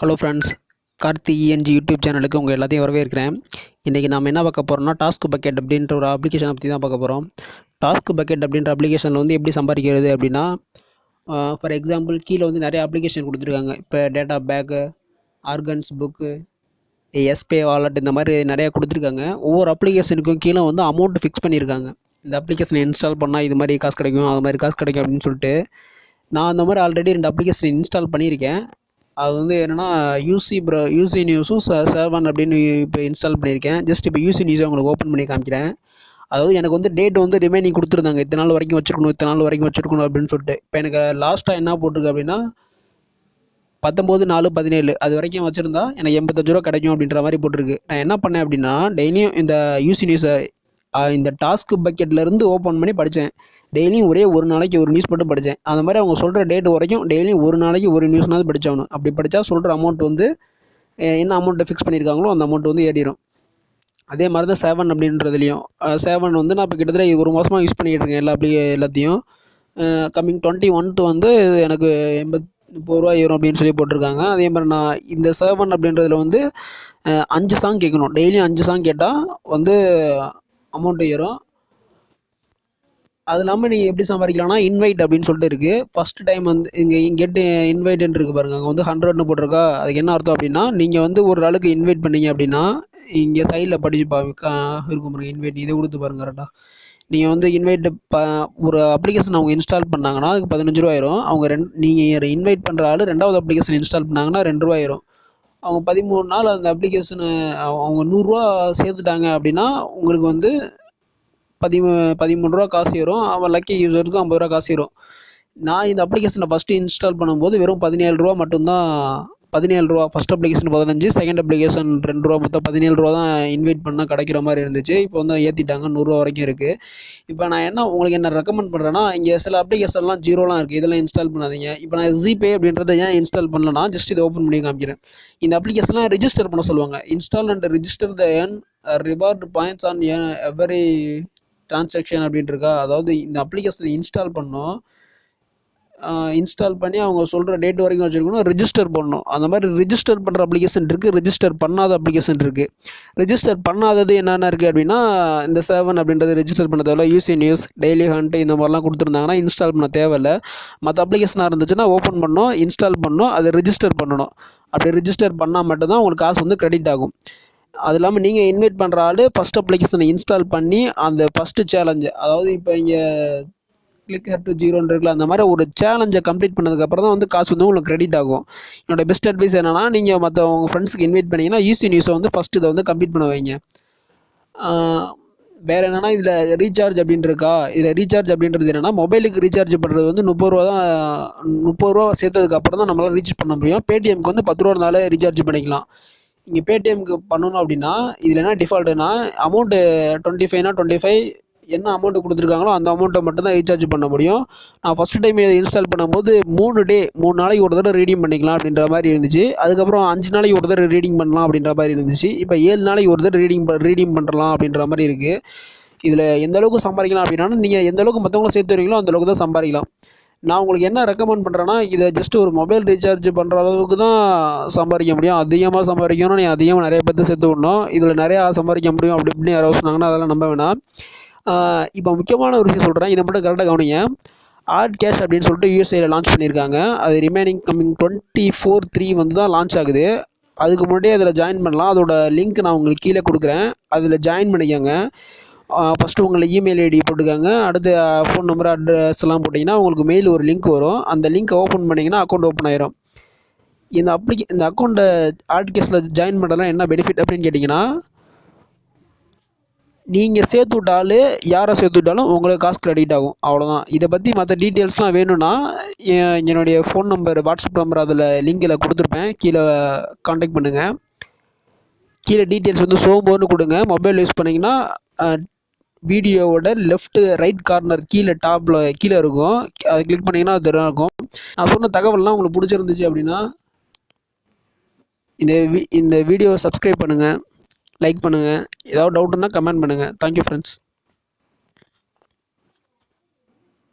Hello friends Karthi ENG YouTube சேனலுக்கு உங்கள் எல்லாத்தையும் வரவேற்கிறேன். இன்றைக்கி நம்ம என்ன பார்க்க போகிறோம்னா டாஸ்க் பக்கெட் அப்படின்ற ஒரு அப்ளிகேஷனை பற்றி தான் பார்க்க போகிறோம் டாஸ்க் பக்கெட் அப்படின்ற அப்ளிகேஷனில் வந்து எப்படி சம்பாதிக்கிறது அப்படின்னா ஃபார் எக்ஸாம்பிள் கீழே வந்து நிறைய அப்ளிகேஷன் கொடுத்துருக்காங்க. இப்போ டேட்டா பேக்கு ஆர்கன்ஸ் புக்கு எஸ்பே வாலெட் இந்த மாதிரி நிறையா கொடுத்துருக்காங்க. ஒவ்வொரு அப்ளிகேஷனுக்கும் கீழே வந்து அமௌண்ட் ஃபிக்ஸ் பண்ணியிருக்காங்க இந்த அப்ளிகேஷனை இன்ஸ்டால் பண்ணால் இது மாதிரி காசு கிடைக்கும் அது மாதிரி காசு கிடைக்கும் அப்படின்னு சொல்லிட்டு நான் அந்த மாதிரி ஆல்ரெடி ரெண்டு அப்ளிகேஷன் இன்ஸ்டால் பண்ணியிருக்கேன். அது வந்து என்னென்னா யூசி ப்ரோ யூசி நியூஸும் செவன் அப்படின்னு இப்போ இன்ஸ்டால் பண்ணியிருக்கேன். ஜஸ்ட் இப்போ யூசி நியூஸை உங்களுக்கு ஓப்பன் பண்ணி காமிக்கிறேன். அதாவது எனக்கு வந்து டேட் வந்து ரிமைனிங் கொடுத்துருந்தாங்க. இத்தனை நாள் வரைக்கும் வச்சுருக்கணும் இத்தனை நாள் வரைக்கும் வச்சுருக்கணும் அப்படின்னு சொல்லிட்டு. இப்போ எனக்கு லாஸ்ட்டாக என்ன போட்டிருக்கு அப்படின்னா பத்தொம்போது நாலு பதினேழு. அது வரைக்கும் வச்சுருந்தா எனக்கு எண்பத்தஞ்சு ரூபா கிடைக்கும் அப்படின்ற மாதிரி போட்டிருக்கு. நான் என்ன பண்ணேன் அப்படின்னா டெய்லியும் இந்த யூசி நியூஸை இந்த டாஸ்க் பக்கெட்லேருந்து ஓப்பன் பண்ணி படித்தேன் டெய்லியும் ஒரே ஒரு நாளைக்கு ஒரு நியூஸ் மட்டும் படித்தேன் அந்த மாதிரி அவங்க சொல்கிற டேட் வரைக்கும் டெய்லியும் ஒரு நாளைக்கு ஒரு நியூஸ்னாவது படித்தாகணும் அப்படி படித்தா சொல்கிற அமௌண்ட் வந்து என்ன அமௌண்ட்டை ஃபிக்ஸ் பண்ணியிருக்காங்களோ அந்த அமௌண்ட் வந்து ஏறிடும் அதே மாதிரி தான் செவன் அப்படின்றதுலையும் செவன் வந்து நான் இப்போ கிட்டத்தட்ட ஒரு மாதமாக யூஸ் பண்ணிக்கிட்டு இருக்கேன் எல்லா அப்படி எல்லாத்தையும். கம்மிங் டுவெண்ட்டி ஒன்த்து வந்து எனக்கு எண்பத் முப்பது ரூபா ஏறும் அப்படின்னு சொல்லி போட்டிருக்காங்க. அதே மாதிரி நான் இந்த செவன் அப்படின்றதுல வந்து அஞ்சு சாங் கேட்கணும். டெய்லியும் அஞ்சு சாங் கேட்டால் வந்து அமௌண்ட் ஏறும். அது இல்லாமல் நீங்கள் எப்படி சம்பாதிக்கலாம்னா இன்வைட் அப்படின்னு சொல்லிட்டு இருக்குது ஃபஸ்ட் டைம் வந்து இங்கே கெட் இன்வைட்டுன்னு இருக்குது பாருங்கள் அங்கே வந்து ஹண்ட்ரட்னு போட்டிருக்கா. அதுக்கு என்ன அர்த்தம் அப்படின்னா நீங்கள் வந்து ஒரு ஆளுக்கு இன்வைட் பண்ணீங்க அப்படின்னா இங்கே சைடில் படிச்சு பா இருக்கும் பாருங்க இன்வைட் இதை கொடுத்து பாருங்கள் கரெக்டாக நீங்கள் வந்து இன்வைட் ப ஒரு அப்ளிகேஷன் அவங்க இன்ஸ்டால் பண்ணாங்கன்னா அதுக்கு பதினஞ்சு ரூபாயிரும் அவங்க ரெண் நீங்கள் இன்வைட் பண்ணுற ஆள் ரெண்டாவது அப்ளிகேஷன் இன்ஸ்டால் பண்ணாங்கன்னா ரெண்டு ரூபா ஆயிரும். அவங்க பதிமூணு நாள் அந்த அப்ளிகேஷனு அவங்க நூறுரூவா சேர்த்துட்டாங்க அப்படின்னா உங்களுக்கு வந்து பதிமூ பதிமூணு ரூபா காசு ஏறும். அவன் லக்கி யூஸருக்கு ஐம்பது ரூபா காசு ஏறும். நான் இந்த அப்ளிகேஷனை ஃபஸ்ட்டு இன்ஸ்டால் பண்ணும்போது வெறும் பதினேழு ரூபா மட்டும்தான் பதினேழு ரூபா ஃபஸ்ட் அப்ளிகேஷன் பதினஞ்சு செகண்ட் அப்ளிகேஷன் ரெண்டு ரூபா மொத்தம் பதினேழு ரூபா தான் இன்வைட் பண்ணால் கிடைக்கிற மாதிரி இருந்துச்சு. இப்போ வந்து ஏற்றிட்டாங்க நூறுரூவா வரைக்கும் இருக்குது இப்போ நான் என்ன உங்களுக்கு என்ன ரெக்கமெண்ட் பண்ணுறேன்னா இங்கே சில அப்ளிகேஷன்லாம் ஜீரோலாம் இருக்குது இதெல்லாம் இன்ஸ்டால் பண்ணாதீங்க. இப்போ நான் ஜிபே அப்படின்றத ஏன் இன்ஸ்டால் பண்ணலன்னா ஜஸ்ட் இதை ஓப்பன் பண்ணி காமிக்கிறேன். இந்த அப்ளிகேஷன்லாம் ரிஜிஸ்டர் பண்ண சொல்லுவாங்க. Install and register the earn reward points on every transaction அப்படின்ட்டு இருக்கா? அதாவது இந்த அப்ளிகேஷனை இன்ஸ்டால் பண்ணோம் இன்ஸ்டால் பண்ணி அவங்க சொல்கிற டேட் வரைக்கும் வச்சுருக்கணும். ரிஜிஸ்டர் பண்ணணும். அந்த மாதிரி ரிஜிஸ்டர் பண்ணுற அப்ளிகேஷன் இருக்குது ரிஜிஸ்டர் பண்ணாத அப்ளிகேஷன் இருக்குது ரிஜிஸ்டர் பண்ணாதது என்னென்ன இருக்குது அப்படின்னா இந்த செவன் அப்படின்றது ரிஜிஸ்டர் பண்ண தேவையில்ல. யூசி நியூஸ் டெய்லி ஹண்ட் இந்த மாதிரிலாம் கொடுத்துருந்தாங்கன்னா இன்ஸ்டால் பண்ண தேவையில்ல. மற்ற அப்ளிகேஷனாக இருந்துச்சுன்னா ஓப்பன் பண்ணணும் இன்ஸ்டால் பண்ணணும் அதை ரிஜிஸ்டர் பண்ணணும். அப்படி ரிஜிஸ்டர் பண்ணால் மட்டும்தான் உங்களுக்கு காசு வந்து கிரெடிட் ஆகும். அது இல்லாமல் நீங்கள் இன்வைட் பண்ணுற ஆள் ஃபஸ்ட் அப்ளிகேஷனை இன்ஸ்டால் பண்ணி அந்த ஃபஸ்ட்டு சேலஞ்சு அதாவது இப்போ இங்கே கிளிக் ஹேர் டு ஜீரோன்னு இருக்குல்ல அந்த மாதிரி ஒரு சேலஞ்சை கம்ப்ளீட் பண்ணதுக்கப்புறம் தான் வந்து காசு வந்து உங்களுக்கு கிரெடிட் ஆகும். என்னோட பெஸ்ட் அட்வைஸ் என்னென்னா நீங்கள் மற்ற உங்கள் ஃப்ரெண்ட்ஸுக்கு இன்வைட் பண்ணிங்கன்னா ஈஸி நியூஸை வந்து ஃபஸ்ட்டு இதை வந்து கம்ப்ளீட் பண்ண வைங்க. வேறு என்னென்னா இதில் ரீசார்ஜ் அப்படின்ட்டு இருக்கா இதில் ரீசார்ஜ் அப்படின்றது என்னென்னா மொபைலுக்கு ரீசார்ஜ் பண்ணுறது வந்து முப்பது ரூபா தான் முப்பது ரூபா சேர்த்ததுக்கு அப்புறம் தான் நம்மளால் ரீச் பண்ண முடியும். பேடிஎம்க்கு வந்து பத்து ரூபா இருந்தாலே ரீசார்ஜ் பண்ணிக்கலாம். இங்கே பேடிஎம்க்கு பண்ணணும் அப்படின்னா இதில் என்ன டிஃபால்ட்டுனா அமௌண்ட்டு டுவெண்ட்டி ஃபைவ்னா டுவெண்ட்டி ஃபைவ் என்ன அமௌண்ட்டு கொடுத்துருக்காங்களோ அந்த அமௌண்ட்டை மட்டும் தான் ரீசார்ஜ் பண்ண முடியும். நான் ஃபஸ்ட்டு டைம் இதை இன்ஸ்டால் பண்ணும்போது மூணு டே மூணு நாளைக்கு ஒரு தடவை ரீடிங் பண்ணிக்கலாம் அப்படின்ற மாதிரி இருந்துச்சு. அதுக்கப்புறம் அஞ்சு நாளைக்கு ஒரு தடவை ரீடிங் பண்ணலாம் அப்படின்ற மாதிரி இருந்துச்சு. இப்போ ஏழு நாளைக்கு ஒரு தடவை ரீடிங் ரீடிங் பண்ணலாம் அப்படின்ற மாதிரி இருக்குது இதில் எந்த அளவுக்கு சம்பாதிக்கலாம் அப்படின்னா நீங்கள் எந்த அளவுக்கு மற்றவங்கள சேர்த்து வரீங்களோ அந்த அளவுக்கு தான் சம்பாதிக்கலாம். நான் உங்களுக்கு என்ன ரெக்கமெண்ட் பண்ணுறேன்னா இதை ஜஸ்ட் ஒரு மொபைல் ரீசார்ஜ் பண்ணுற அளவுக்கு தான் சம்பாதிக்க முடியும். அதிகமாக சம்பாதிக்கணும்னா நீ அதிகமாக நிறைய பேர்த்து சேர்த்து விடணும். இதில் நிறையா சம்பாதிக்க முடியும் அப்படி இப்படின்னு யாராவது சொன்னாங்கன்னா அதெல்லாம் நம்ப வேணாம். இப்போ முக்கியமான ஒரு விஷயம் சொல்கிறேன் இதை மட்டும் கரெக்டாக கவனிங்க. ஹார்ட் கேஷ் அப்படின்னு சொல்லிட்டு யூஎஸ்ஏயில் லான்ச் பண்ணியிருக்காங்க. அது remaining coming twenty four three வந்து தான் லான்ச் ஆகுது. அதுக்கு முன்னாடியே அதில் ஜாயின் பண்ணலாம். அதோட லிங்க் நான் உங்களுக்கு கீழே கொடுக்குறேன். அதில் ஜாயின் பண்ணிக்கோங்க. ஃபஸ்ட்டு உங்களை இமெயில் ஐடி போட்டுக்கோங்க அடுத்து ஃபோன் நம்பர் அட்ரஸ் எல்லாம் போட்டிங்கன்னா உங்களுக்கு மெயில் ஒரு லிங்க் வரும். அந்த லிங்க் ஓப்பன் பண்ணிங்கன்னா அக்கௌண்ட் ஓப்பன் ஆயிரும். இந்த அப்ளிகே இந்த அக்கௌண்ட்டை ஆர்ட் கேஷில் ஜாயின் பண்ணலாம். என்ன பெனிஃபிட் அப்படின்னு கேட்டிங்கன்னா நீங்கள் சேர்த்து விட்டாலே யாரை சேர்த்து விட்டாலும் உங்களுக்கு காசு க்ரெடிட் ஆகும். அவ்வளோதான் இதை பற்றி மற்ற டீட்டெயில்ஸ்லாம் வேணும்னா என்னுடைய ஃபோன் நம்பர் வாட்ஸ்அப் நம்பர் அதில் லிங்கில் கொடுத்துருப்பேன். கீழே காண்டாக்ட் பண்ணுங்கள் கீழே டீட்டெயில்ஸ் வந்து சோம்போன்னு கொடுங்க. மொபைல் யூஸ் பண்ணிங்கன்னா வீடியோவோட லெஃப்ட்டு ரைட் கார்னர் கீழே டாப்பில் கீழே இருக்கும். அதை கிளிக் பண்ணிங்கன்னா அது இருக்கும். நான் சொன்ன தகவல்லாம் உங்களுக்கு பிடிச்சிருந்துச்சு அப்படின்னா இந்த வீ இந்த வீடியோவை சப்ஸ்கிரைப் பண்ணுங்கள் லைக் பண்ணுங்கள் ஏதாவது டவுட்னா கமெண்ட் பண்ணுங்கள் தேங்க்யூ ஃப்ரெண்ட்ஸ்